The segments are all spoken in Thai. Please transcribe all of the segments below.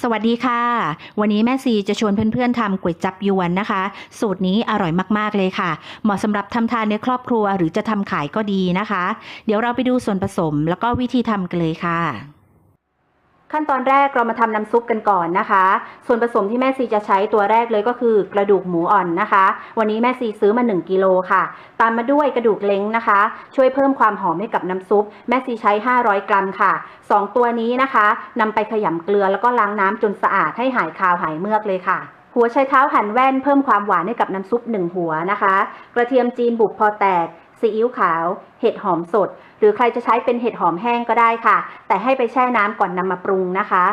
สวัสดีค่ะ วันนี้แม่ซีจะชวนเพื่อนๆทำก๋วยจับยวนนะคะ สูตรนี้อร่อยมากๆเลยค่ะ เหมาะสำหรับทำทานในครอบครัวหรือจะทำขายก็ดีนะคะ เดี๋ยวเราไปดูส่วนผสมแล้วก็วิธีทำกันเลยค่ะ ขั้นตอนแรกเรามาทำน้ำซุปกันก่อนนะคะ ส่วนผสมที่แม่ซีจะใช้ตัวแรกเลยก็คือกระดูกหมูอ่อนนะคะ วันนี้แม่ซีซื้อมา 1กิโลค่ะ ตามมาด้วยกระดูกเล้งนะคะ ช่วยเพิ่มความหอมให้กับน้ำซุป แม่ซีใช้ 500 กรัมค่ะ 2 ตัวนี้นะคะนำไปขยำเกลือแล้วก็ล้างน้ำจนสะอาดให้หายคาวหายเมือกเลยค่ะหัวไชเท้าหั่นแว่นเพิ่มความหวานให้กับน้ำซุป 1 หัวนะคะ กระเทียมจีนบุบพอแตก ซีอิ๊วขาว เห็ดหอมสด หรือใครจะใช้เป็นเห็ดหอมแห้งก็ได้ค่ะ แต่ให้ไปแช่น้ำก่อนนำมาปรุงนะคะ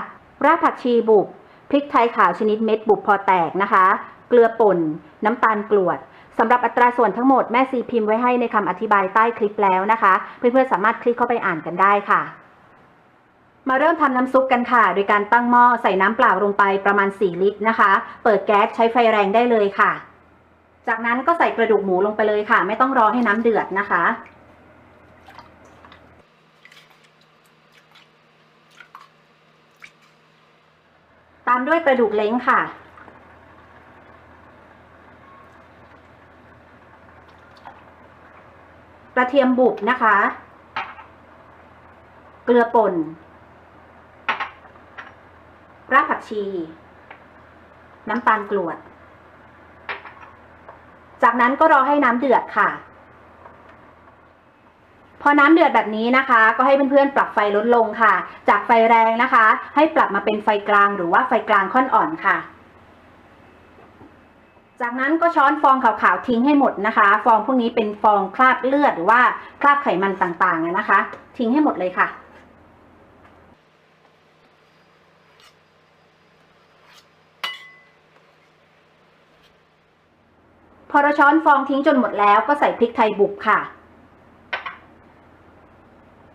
รากผักชีบุบ พริกไทยขาวชนิดเม็ดบุบพอแตกนะคะ เกลือป่น น้ำตาลกรวดสำหรับอัตราส่วนทั้งหมดแม่ซีพิมพ์ไว้ให้ในคำอธิบายใต้คลิปแล้วนะคะ เพื่อนๆสามารถคลิกเข้าไปอ่านกันได้ค่ะมาเริ่มทำน้ำซุปกันค่ะ โดยการตั้งหม้อใส่น้ำเปล่าลงไปประมาณ 4 ลิตรนะคะ เปิดแก๊สใช้ไฟแรงได้เลยค่ะ จากนั้นก็ใส่กระดูกหมูลงไปเลยค่ะ ไม่ต้องรอให้น้ำเดือดนะคะ ตามด้วยกระดูกเล้งค่ะ กระเทียมบุบนะคะ เกลือป่น รากผักชี น้ำตาลกรวด จากนั้นก็รอให้น้ำเดือดค่ะ พอน้ำเดือดแบบนี้นะคะ ก็ให้เพื่อนๆ ปรับไฟลดลงค่ะ จากไฟแรงนะคะ ให้ปรับมาเป็นไฟกลางหรือว่าไฟกลางค่อนอ่อนค่ะ จากนั้นก็ช้อนฟองขาวๆทิ้งให้หมดนะคะ ฟองพวกนี้เป็นฟองคราบเลือดหรือว่าคราบไขมันต่างๆนะคะ ทิ้งให้หมดเลยค่ะ เราช้อนฟองทิ้งจนหมดแล้วก็ใส่พริกไทยบุบค่ะ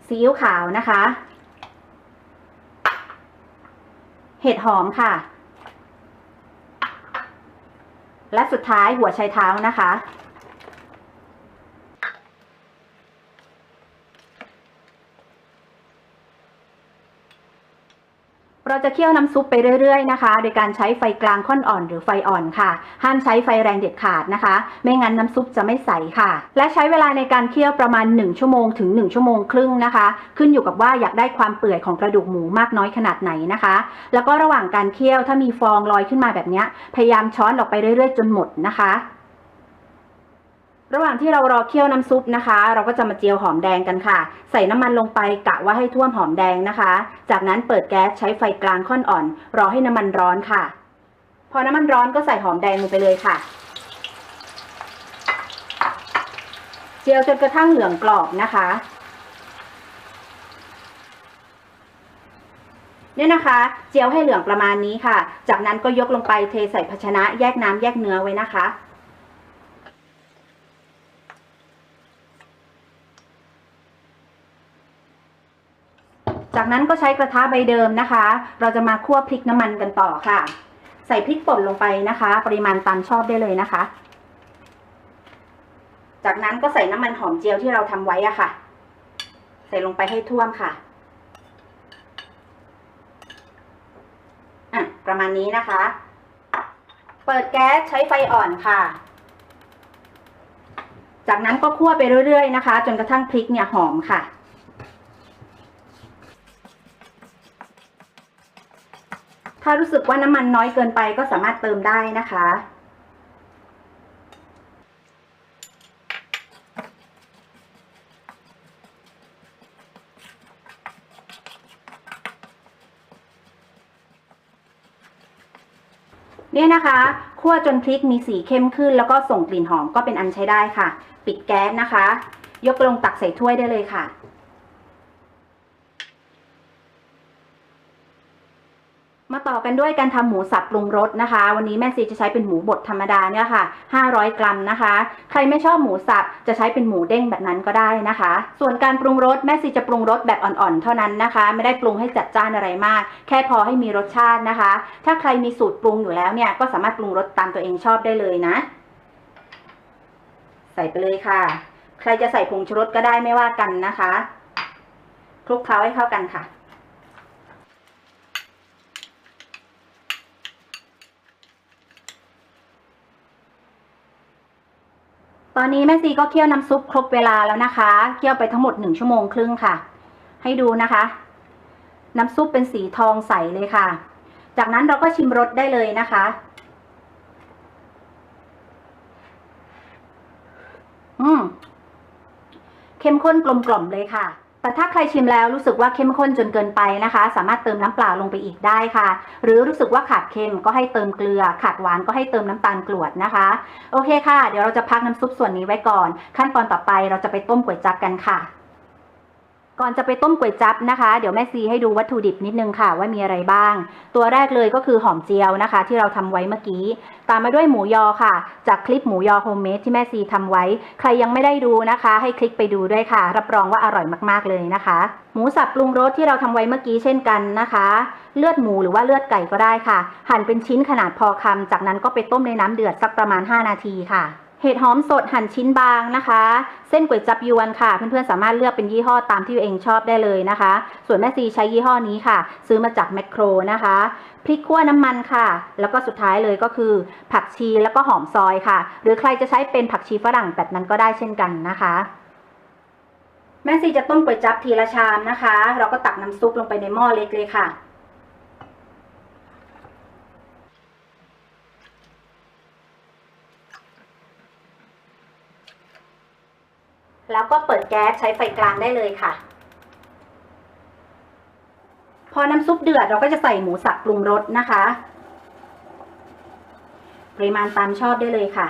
ซีอิ๊วขาวนะคะ เห็ดหอมค่ะ และสุดท้ายหัวไชเท้านะคะ เราจะเคี่ยวน้ำซุปไปเรื่อยๆนะคะ โดยการใช้ไฟกลางค่อนอ่อนหรือไฟอ่อนค่ะ ห้ามใช้ไฟแรงเด็ดขาดนะคะ ไม่งั้นน้ำซุปจะไม่ใสค่ะ และใช้เวลาในการเคี่ยวประมาณ 1 ชั่วโมงถึง 1 ชั่วโมงครึ่งนะคะ ขึ้นอยู่กับว่าอยากได้ความเปื่อยของกระดูกหมูมากน้อยขนาดไหนนะคะ แล้วก็ระหว่างการเคี่ยวถ้ามีฟองลอยขึ้นมาแบบนี้พยายามช้อนออกไปเรื่อยๆ จนหมดนะคะ ระหว่างที่เรารอเคี่ยวน้ำซุปนะคะ เราก็จะมาเจียวหอมแดงกันค่ะ ใส่น้ำมันลงไปกะว่าให้ท่วมหอมแดงนะคะ จากนั้นเปิดแก๊สใช้ไฟกลางค่อนอ่อน รอให้น้ำมันร้อนค่ะ พอน้ำมันร้อนก็ใส่หอมแดงลงไปเลยค่ะ เจียวจนกระทั่งเหลืองกรอบนะคะเนี่ยนะคะ เจียวให้เหลืองประมาณนี้ค่ะ จากนั้นก็ยกลงไปเทใส่ภาชนะแยกน้ำแยกเนื้อไว้นะคะ จากนั้นก็ใช้กระทะใบเดิมนะคะ เราจะมาคั่วพริกน้ำมันกันต่อค่ะ ใส่พริกป่นลงไปนะคะ ปริมาณตามชอบได้เลยนะคะ จากนั้นก็ใส่น้ำมันหอมเจียวที่เราทำไว้อะค่ะ ใส่ลงไปให้ท่วมค่ะอะ ประมาณนี้นะคะ เปิดแก๊สใช้ไฟอ่อนค่ะ จากนั้นก็คั่วไปเรื่อยๆนะคะ จนกระทั่งพริกเนี่ยหอมค่ะ ถ้ารู้สึกว่าน้ำมันน้อยเกินไปก็สามารถเติมได้นะคะ เนี่ยนะคะคั่วจนพริกมีสีเข้มขึ้น แล้วก็ส่งกลิ่นหอมก็เป็นอันใช้ได้ค่ะ ปิดแก๊สนะคะ ยกลงตักใส่ถ้วยได้เลยค่ะ มาต่อ กันด้วยการทำหมูสับปรุงรสนะคะ วันนี้แม่ซีจะใช้เป็นหมูบดธรรมดาเนี่ยค่ะ 500 กรัมนะคะ ใครไม่ชอบหมูสับจะใช้เป็นหมูเด้งแบบนั้นก็ได้นะคะ ส่วนการปรุงรสแม่ซีจะปรุงรสแบบอ่อนๆ เท่านั้นนะคะ ไม่ได้ปรุงให้จัดจ้านอะไรมาก แค่พอให้มีรสชาตินะคะ ถ้าใครมีสูตรปรุงอยู่แล้วเนี่ยก็สามารถปรุงรสตามตัวเองชอบได้เลยนะ ใส่ไปเลยค่ะ ใครจะใส่ผงชูรสก็ได้ไม่ว่ากันนะคะคลุกเคล้าให้เข้ากันค่ะ ตอนนี้แม่ซีก็เคี่ยวน้ำซุปครบเวลาแล้วนะคะ เคี่ยวไปทั้งหมดหนึ่งชั่วโมงครึ่งค่ะ ให้ดูนะคะ น้ำซุปเป็นสีทองใสเลยค่ะ จากนั้นเราก็ชิมรสได้เลยนะคะ อืม เข้มข้นกลมกล่อมเลยค่ะ แต่ถ้าใครชิมแล้วรู้สึกว่าเข้มข้นจนเกินไปนะคะ สามารถเติมน้ำเปล่าลงไปอีกได้ค่ะ หรือรู้สึกว่าขาดเค็มก็ให้เติมเกลือ ขาดหวานก็ให้เติมน้ำตาลกรวดนะคะ โอเคค่ะ เดี๋ยวเราจะพักน้ำซุปส่วนนี้ไว้ก่อน ขั้นตอนต่อไปเราจะไปต้มก๋วยจั๊บกันค่ะ ก่อนจะไปต้มก๋วยจั๊บนะคะ เดี๋ยวแม่ซีให้ดูวัตถุดิบนิดนึงค่ะว่ามีอะไรบ้าง ตัวแรกเลยก็คือหอมเจียวนะคะ ที่เราทำไว้เมื่อกี้ ตามมาด้วยหมูยอค่ะ จากคลิปหมูยอโฮมเมดที่แม่ซีทำไว้ ใครยังไม่ได้ดูนะคะ ให้คลิกไปดูด้วยค่ะ รับรองว่าอร่อยมากๆเลยนะคะ หมูสับปรุงรสที่เราทำไว้เมื่อกี้เช่นกันนะคะ เลือดหมูหรือว่าเลือดไก่ก็ได้ค่ะ หั่นเป็นชิ้นขนาดพอคำจากนั้นก็ไปต้มในน้ำเดือดสักประมาณ 5 นาทีค่ะ เห็ดหอมสดหั่นชิ้นบางนะคะ เส้นก๋วยจับยวนค่ะ เพื่อนๆสามารถเลือกเป็นยี่ห้อตามที่ตัวเองชอบได้เลยนะคะ ส่วนแม่ซีใช้ยี่ห้อนี้ค่ะ ซื้อมาจากแมคโครนะคะพริกขั่วน้ำมันค่ะ แล้วก็สุดท้ายเลยก็คือ ผักชีแล้วก็หอมซอยค่ะ หรือใครจะใช้เป็นผักชีฝรั่งแบบนั้นก็ได้เช่นกันนะคะ แม่ซีจะต้มก๋วยจับทีละชามนะคะ เราก็ตักน้ำซุปลงไปในหม้อเล็กเลยค่ะ แล้ว ก็เปิดแก๊สใช้ไฟกลางได้เลยค่ะ พอน้ำซุปเดือดเราก็จะใส่หมูสับปรุงรสนะคะ ปริมาณตามชอบได้เลยค่ะ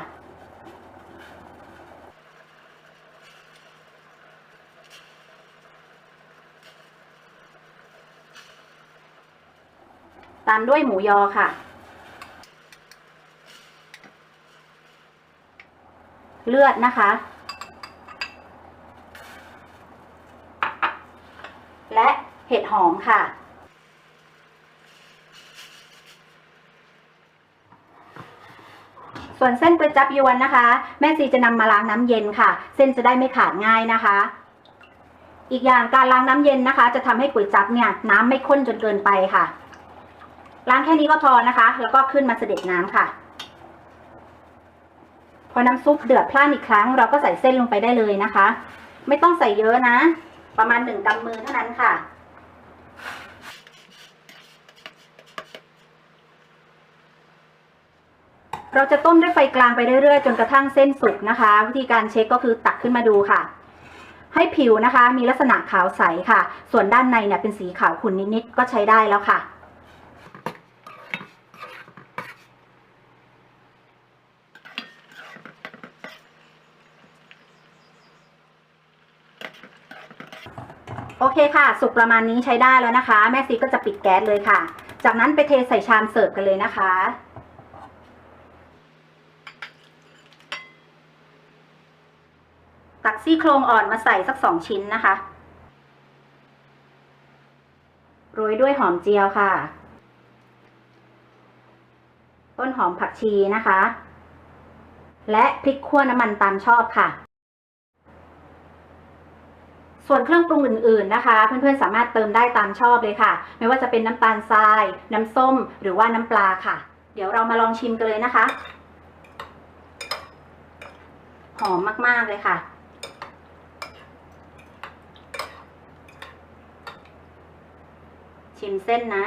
ตามด้วยหมูยอค่ะ เลือดนะคะ และ เห็ดหอมค่ะ ส่วนเส้นก๋วยจับยวนนะคะ แม่ซีจะนำมาล้างน้ำเย็นค่ะ เส้นจะได้ไม่ขาดง่ายนะคะ อีกอย่างการล้างน้ำเย็นนะคะ จะทำให้ก๋วยจับเนี่ยน้ำไม่ข้นจนเกินไปค่ะ ล้างแค่นี้ก็พอนะคะ แล้วก็ขึ้นมาเสด็จน้ำค่ะพอน้ำซุปเดือดพล่านอีกครั้ง เราก็ใส่เส้นลงไปได้เลยนะคะ ไม่ต้องใส่เยอะนะ ประมาณหนึ่งกำมือเท่านั้นค่ะ เราจะต้มด้วยไฟกลางไปเรื่อยๆ จนกระทั่งเส้นสุกนะคะ วิธีการเช็คก็คือตักขึ้นมาดูค่ะ ให้ผิวนะคะ มีลักษณะขาวใสค่ะ ส่วนด้านในเนี่ยเป็นสีขาวขุ่นนิดๆก็ใช้ได้แล้วค่ะโอเคค่ะ สุกประมาณนี้ใช้ได้แล้วนะคะ แม่ซีก็จะปิดแก๊สเลยค่ะ จากนั้นไปเทใส่ชามเสิร์ฟกันเลยนะคะ ตักซี่โครงอ่อนมาใส่สักสองชิ้นนะคะ โรยด้วยหอมเจียวค่ะ ต้นหอมผักชีนะคะ และพริกขั่วน้ำมันตามชอบค่ะ ส่วนเครื่องปรุงอื่น ๆนะคะ เพื่อนๆสามารถเติมได้ตามชอบเลยค่ะ ไม่ว่าจะเป็นน้ำตาลทราย น้ำส้ม หรือว่าน้ำปลาค่ะ เดี๋ยวเรามาลองชิมกันเลยนะคะ หอมมาก ๆ เลยค่ะ ชิมเส้นนะ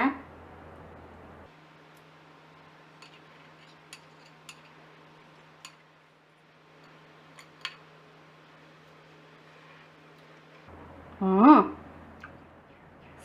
อืม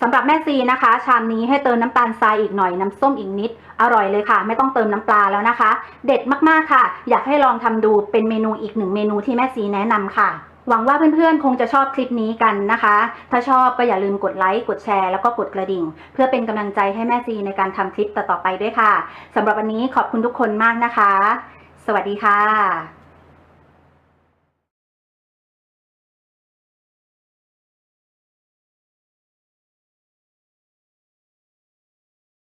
สำหรับแม่ซีนะคะ ชามนี้ให้เติมน้ำตาลทรายอีกหน่อยน้ำส้มอีกนิด อร่อยเลยค่ะ ไม่ต้องเติมน้ำปลาแล้วนะคะ เด็ดมากๆค่ะ อยากให้ลองทำดูเป็นเมนูอีกหนึ่งเมนูที่แม่ซีแนะนำค่ะ หวังว่าเพื่อนๆ คงจะชอบคลิปนี้กันนะคะ ถ้าชอบก็อย่าลืมกดไลค์ กดแชร์ แล้วก็กดกระดิ่ง เพื่อเป็นกำลังใจให้แม่ซีในการทำคลิปต่อๆไปด้วยค่ะ สำหรับวันนี้ขอบคุณทุกคนมากนะคะ สวัสดีค่ะ